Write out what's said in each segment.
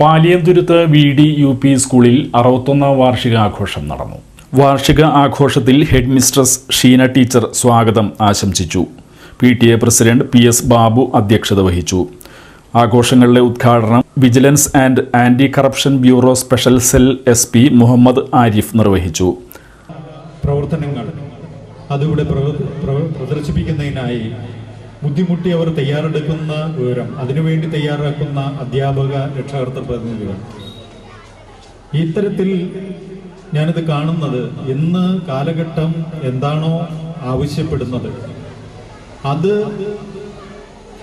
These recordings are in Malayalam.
Paliyamthuruth V D U P സ്കൂളിൽ അറുപത്തൊന്നാം വാർഷികാഘോഷം നടന്നു. വാർഷിക ആഘോഷത്തിൽ ഹെഡ് മിസ്ട്രസ് ഷീന ടീച്ചർ സ്വാഗതം ആശംസിച്ചു. P T A president P S Babu അധ്യക്ഷത വഹിച്ചു. ആഘോഷങ്ങളുടെ ഉദ്ഘാടനം vigilance and anti corruption bureau special cell S P Muhammad Arif നിർവഹിച്ചു. പ്രവർത്തനങ്ങൾ അതിവിടെ പ്രദർശിപ്പിക്കുന്നതിനായി ബുദ്ധിമുട്ടി അവർ തയ്യാറെടുക്കുന്ന വിവരം അതിനുവേണ്ടി തയ്യാറാക്കുന്ന അധ്യാപക രക്ഷാകർത്തൃ പ്രതിനിധികൾ. ഇത്തരത്തിൽ ഞാനിത് കാണുന്നത് ഇന്ന് കാലഘട്ടം എന്താണോ ആവശ്യപ്പെടുന്നത്. അത്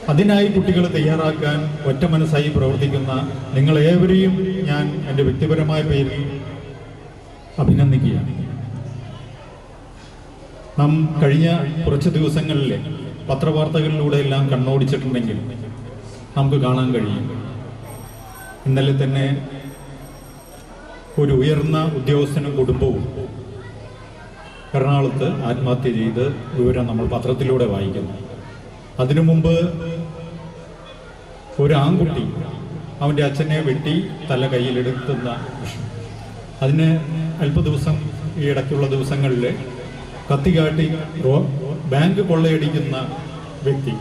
അതിനായി കുട്ടികൾ തയ്യാറാക്കാൻ ഒറ്റ മനസ്സായി പ്രവർത്തിക്കുന്ന നിങ്ങളേവരെയും ഞാൻ എന്റെ വ്യക്തിപരമായ പേരിൽ അഭിനന്ദിക്കുകയാണ്. നാം കഴിഞ്ഞ കുറച്ച് ദിവസങ്ങളിലെ പത്രവാർത്തകളിലൂടെ എല്ലാം കണ്ണോടിച്ചിട്ടുണ്ടെങ്കിൽ നമുക്ക് കാണാൻ കഴിയും. ഇന്നലെ തന്നെ ഒരു ഉയർന്ന ഉദ്യോഗസ്ഥനും കുടുംബവും എറണാകുളത്ത് ആത്മഹത്യ ചെയ്ത് വിവരം നമ്മൾ പത്രത്തിലൂടെ വായിക്കുന്നു. അതിനു മുമ്പ് ഒരു ആൺകുട്ടി അവന്റെ അച്ഛനെ വെട്ടി തല കയ്യിലെടുത്തുന്ന അതിന് അല്പ ദിവസം ഈ ഇടയ്ക്കുള്ള ദിവസങ്ങളിൽ കത്തികാട്ടി ബാങ്ക് കൊള്ളയടിക്കുന്ന വ്യക്തി.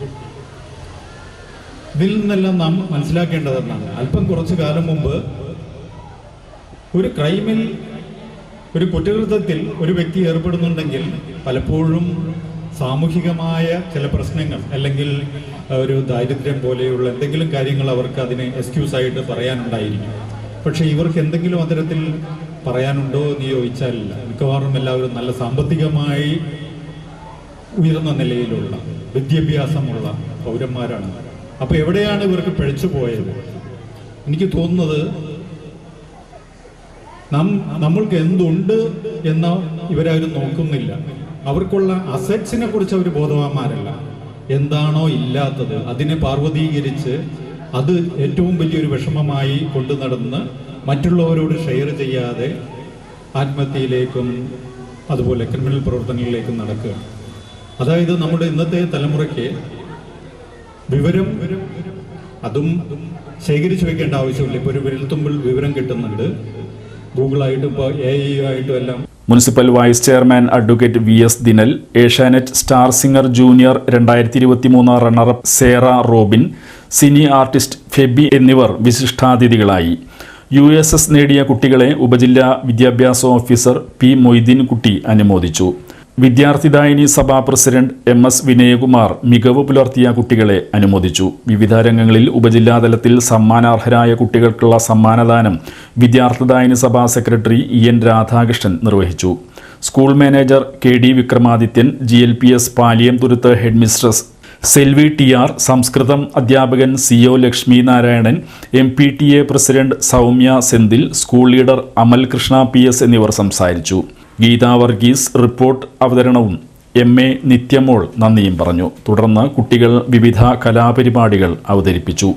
ഇതിൽ നിന്നെല്ലാം നാം മനസ്സിലാക്കേണ്ടതെന്നാണ്. അല്പം കുറച്ചു കാലം മുമ്പ് ഒരു ക്രൈമിൽ ഒരു കുറ്റകൃത്യത്തിൽ ഒരു വ്യക്തി ഏർപ്പെടുന്നുണ്ടെങ്കിൽ പലപ്പോഴും സാമൂഹികമായ ചില പ്രശ്നങ്ങൾ അല്ലെങ്കിൽ ഒരു ദാരിദ്ര്യം പോലെയുള്ള എന്തെങ്കിലും കാര്യങ്ങൾ അവർക്ക് അതിനെ എക്സ്ക്യൂസ് ആയിട്ട് പറയാനുണ്ടായിരിക്കും. പക്ഷെ ഇവർക്ക് എന്തെങ്കിലും അത്തരത്തിൽ പറയാനുണ്ടോ എന്ന് ചോദിച്ചാൽ മിക്കവാറും എല്ലാവരും നല്ല സാമ്പത്തികമായി ഉയർന്ന നിലയിലുള്ള വിദ്യാഭ്യാസമുള്ള പൗരന്മാരാണ്. അപ്പൊ എവിടെയാണ് ഇവർക്ക് പിഴച്ചു പോയത്? എനിക്ക് തോന്നുന്നത് നാം നമ്മൾക്ക് എന്തുണ്ട് എന്ന് ഇവരാരും നോക്കുന്നില്ല. അവർക്കുള്ള അസറ്റ്സിനെ കുറിച്ച് അവർ ബോധവാന്മാരല്ല. എന്താണോ ഇല്ലാത്തത്. അതിനെ പാർവതീകരിച്ച് അത് ഏറ്റവും വലിയൊരു വിഷമമായി കൊണ്ടു നടന്ന് മറ്റുള്ളവരോട് ഷെയർ ചെയ്യാതെ ആത്മഹത്യയിലേക്കും അതുപോലെ ക്രിമിനൽ പ്രവർത്തനങ്ങളിലേക്കും നടക്കുക. അതായത് നമ്മുടെ ഇന്നത്തെ തലമുറയ്ക്ക് വിവരം അതും ശേഖരിച്ചു വെക്കേണ്ട ആവശ്യമില്ല. ഇപ്പോൾ ഒരു വിരൽത്തുമ്പിൽ വിവരം കിട്ടുന്നുണ്ട്. ഗൂഗിളായിട്ടും ഇപ്പോൾ എ ഐ ആയിട്ടും എല്ലാം. Municipal vice chairman advocate V S Dinal Asianet star singer junior രണ്ടായിരത്തി ഇരുപത്തി മൂന്ന് runner up Sera Robin cine artist Febi എന്നിവർ വിശിഷ്ടാതിഥികളായി. യു എസ് എസ് നേടിയ കുട്ടികളെ ഉപജില്ലാ വിദ്യാഭ്യാസ ഓഫീസർ പി മൊയ്തീൻ കുട്ടി അനുമോദിച്ചു. വിദ്യാർത്ഥിദായിനി സഭാ പ്രസിഡന്റ് എം എസ് വിനയകുമാർ മികവ് പുലർത്തിയ കുട്ടികളെ അനുമോദിച്ചു. വിവിധ രംഗങ്ങളിൽ ഉപജില്ലാതലത്തിൽ സമ്മാനാർഹരായ കുട്ടികൾക്കുള്ള സമ്മാനദാനം വിദ്യാർത്ഥിദായിനി സഭാ സെക്രട്ടറി ഇ എൻ രാധാകൃഷ്ണൻ നിർവഹിച്ചു. School manager K D Vikramadithyan G L P S Paliyam Thuruth headmistress Selvi T R Samskritham അധ്യാപകൻ C O Lakshmi Narayanan M P T A president Soumya Senthil school leader Amal Krishna P S എന്നിവർ സംസാരിച്ചു. ഗീതാ വർഗീസ് റിപ്പോർട്ട് അവതരണവും. എം എ നിത്യമോൾ നന്ദിയും പറഞ്ഞു. തുടർന്ന് കുട്ടികൾ വിവിധ കലാപരിപാടികൾ അവതരിപ്പിച്ചു.